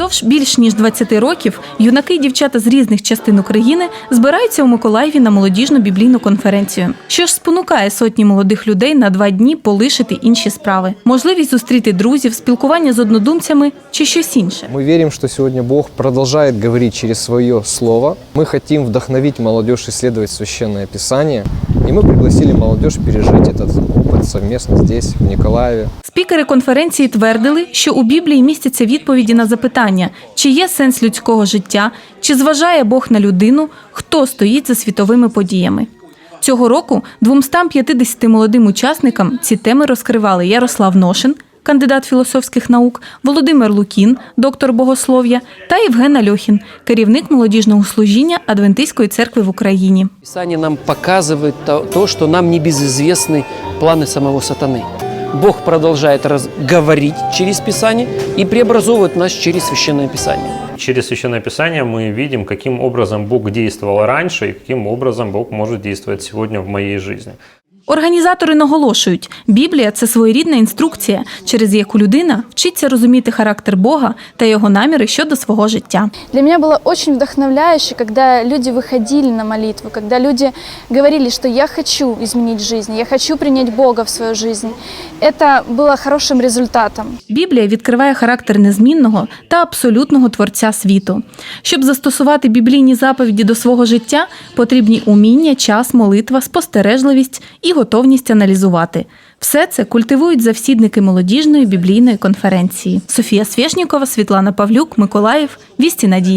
Упродовж більш ніж 20 років юнаки і дівчата з різних частин України збираються у Миколаєві на молодіжну біблійну конференцію. Що ж спонукає сотні молодих людей на два дні полишити інші справи, можливість зустріти друзів, спілкування з однодумцями чи щось інше. Мы верим, что сегодня Бог продолжает говорить через свое слово. Мы хотим вдохновить молодежь исследовать Священное Писание. И мы пригласили молодежь пережить этот опыт совместно здесь, в Николаеве. Спікери конференції твердили, що у Біблії містяться відповіді на запитання, чи є сенс людського життя, чи зважає Бог на людину, хто стоїть за світовими подіями. Цього року 250 молодим учасникам ці теми розкривали Ярослав Ношин, кандидат філософських наук, Володимир Лукін, доктор богослов'я, та Євген Альохін, керівник молодіжного служіння Адвентистської церкви в Україні. Писание нам показывает то, то, что нам не безызвестны планы самого сатаны. Бог продолжает раз- говорить через Писание и преобразовывает нас через Священное Писание. Через Священное Писание мы видим, каким образом Бог действовал раньше и каким образом Бог может действовать сегодня в моей жизни. Організатори наголошують, Біблія це своєрідна інструкція, через яку людина вчиться розуміти характер Бога та його наміри щодо свого життя. Для меня было очень вдохновляюще, когда люди выходили на молитву, когда люди говорили, что я хочу изменить жизнь, я хочу принять Бога в свою жизнь. Это было хорошим результатом. Біблія відкриває характер незмінного та абсолютного творця світу. Щоб застосувати біблійні заповіді до свого життя, потрібні уміння, час, молитва, спостережливість готовність аналізувати. Все це культивують завсідники молодіжної біблійної конференції. Софія Свєшнікова, Світлана Павлюк, Миколаїв, Вісті Надії.